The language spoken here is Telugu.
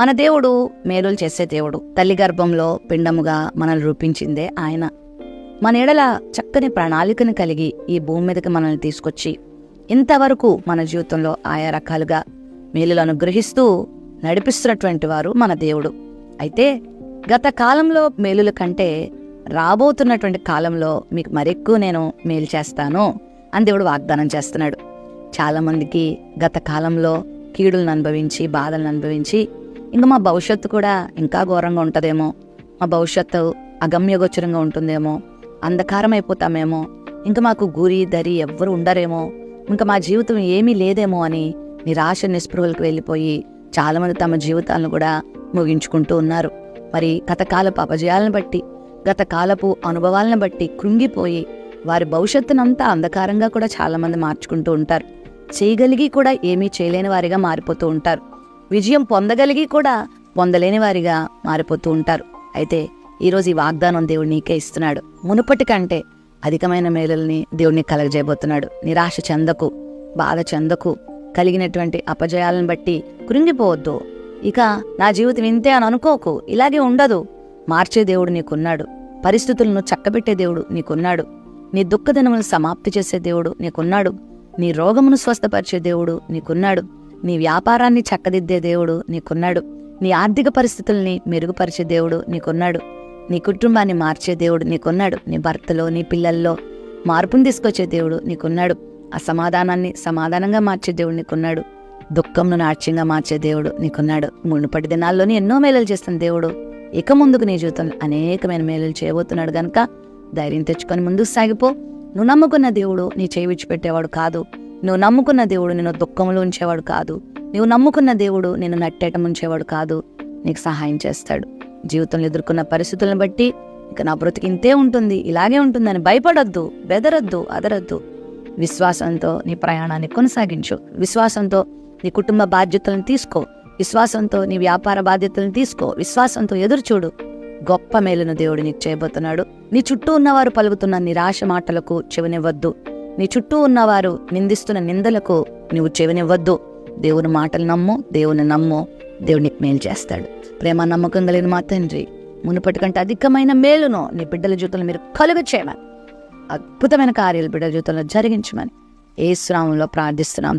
మన దేవుడు మేలులు చేసే దేవుడు. తల్లి గర్భంలో పిండముగా మనల్ని రూపించిందే ఆయన. మన ఎడల చక్కని ప్రణాళికను కలిగి ఈ భూమి మీదకి మనల్ని తీసుకొచ్చి ఇంతవరకు మన జీవితంలో ఆయా రకాలుగా మేలులు అనుగ్రహిస్తూ నడిపిస్తున్నటువంటి వారు మన దేవుడు. అయితే గత కాలంలో మేలుల కంటే రాబోతున్నటువంటి కాలంలో మీకు మరెక్కువ నేను మేలు చేస్తాను అని దేవుడు వాగ్దానం చేస్తున్నాడు. చాలామందికి గత కాలంలో కీడులను అనుభవించి బాధలను అనుభవించి ఇంకా మా భవిష్యత్తు కూడా ఇంకా ఘోరంగా ఉంటుందేమో. మా భవిష్యత్తు అగమ్యగోచరంగా ఉంటుందేమో. అంధకారం అయిపోతామేమో ఇంకా మాకు గురి దరి ఎవ్వరు ఉండరేమో. ఇంకా మా జీవితం ఏమీ లేదేమో అని నిరాశ నిస్పృహలకు వెళ్ళిపోయి చాలామంది తమ జీవితాలను కూడా ముగించుకుంటూ ఉన్నారు. మరి గతకాలపు అపజయాలను బట్టి గత కాలపు అనుభవాలను బట్టి కృంగిపోయి వారి భవిష్యత్తునంతా అంధకారంగా కూడా చాలామంది మార్చుకుంటూ ఉంటారు. చేయగలిగి కూడా ఏమీ చేయలేని వారిగా మారిపోతూ ఉంటారు. విజయం పొందగలిగి కూడా పొందలేని వారిగా మారిపోతూ ఉంటారు. అయితే ఈరోజు ఈ వాగ్దానం దేవుడు నీకే ఇస్తున్నాడు. మునుపటి కంటే అధికమైన మేలుల్ని దేవుడిని కలగజేయబోతున్నాడు. నిరాశ చెందకు బాధ చెందకు కలిగినటువంటి అపజయాలను బట్టి కృంగిపోవద్దు. ఇక నా జీవితం ఇంతే అని అనుకోకు ఇలాగే ఉండదు. మార్చే దేవుడు నీకున్నాడు. పరిస్థితులను చక్కబెట్టే దేవుడు నీకున్నాడు. నీ దుఃఖదినములను సమాప్తి చేసే దేవుడు నీకున్నాడు. నీ రోగమును స్వస్థపరిచే దేవుడు నీకున్నాడు. నీ వ్యాపారాన్ని చక్కదిద్దే దేవుడు నీకున్నాడు. నీ ఆర్థిక పరిస్థితుల్ని మెరుగుపరిచే దేవుడు నీకున్నాడు. నీ కుటుంబాన్ని మార్చే దేవుడు నీకున్నాడు. నీ భర్తలో నీ పిల్లల్లో మార్పును తీసుకొచ్చే దేవుడు నీకున్నాడు. అసమాధానాన్ని సమాధానంగా మార్చే దేవుడు నీకున్నాడు. దుఃఖంను నాట్యంగా మార్చే దేవుడు నీకున్నాడు. మునుపటి దినాల్లోని ఎన్నో మేలులు చేస్తున్న దేవుడు ఇక ముందుకు నీ జీవితంలో అనేకమైన మేలలు చేయబోతున్నాడు గనక ధైర్యం తెచ్చుకొని ముందుకు సాగిపో. నువ్వు నమ్ముకున్న దేవుడు నీ చేయి విడిచిపెట్టేవాడు కాదు. నువ్వు నమ్ముకున్న దేవుడు నేను దుఃఖంలో ఉంచేవాడు కాదు. నువ్వు నమ్ముకున్న దేవుడు నేను నట్టేటం ఉంచేవాడు కాదు. నీకు సహాయం చేస్తాడు. జీవితంలో ఎదుర్కొన్న పరిస్థితులను బట్టి ఇక నా బ్రతికి ఇంతే ఉంటుంది ఇలాగే ఉంటుందని భయపడొద్దు బెదరొద్దు అదరొద్దు. విశ్వాసంతో నీ ప్రయాణాన్ని కొనసాగించు. విశ్వాసంతో నీ కుటుంబ బాధ్యతలను తీసుకో. విశ్వాసంతో నీ వ్యాపార బాధ్యతలను తీసుకో. విశ్వాసంతో ఎదురుచూడు గొప్ప మేలును దేవుడు నీకు చేయబోతున్నాడు. నీ చుట్టూ ఉన్నవారు పలుకుతున్న నిరాశ మాటలకు చెవినివ్వద్దు. నీ చుట్టూ ఉన్నవారు నిందిస్తున్న నిందలకు నువ్వు చెవినివ్వద్దు. దేవుని మాటలు నమ్ము దేవుని నమ్ము దేవుడు నీకు మేలు చేస్తాడు. ప్రేమ నమ్మకం కలిగిన మా తండ్రి మునుపటి కంటే అధికమైన మేలును నీ బిడ్డల జీవితంలో మీరు కలుగ చేయమని అద్భుతమైన కార్యాలు బిడ్డల జీవితంలో జరిగించమని ఏ శ్రామంలో ప్రార్థిస్తున్నాం.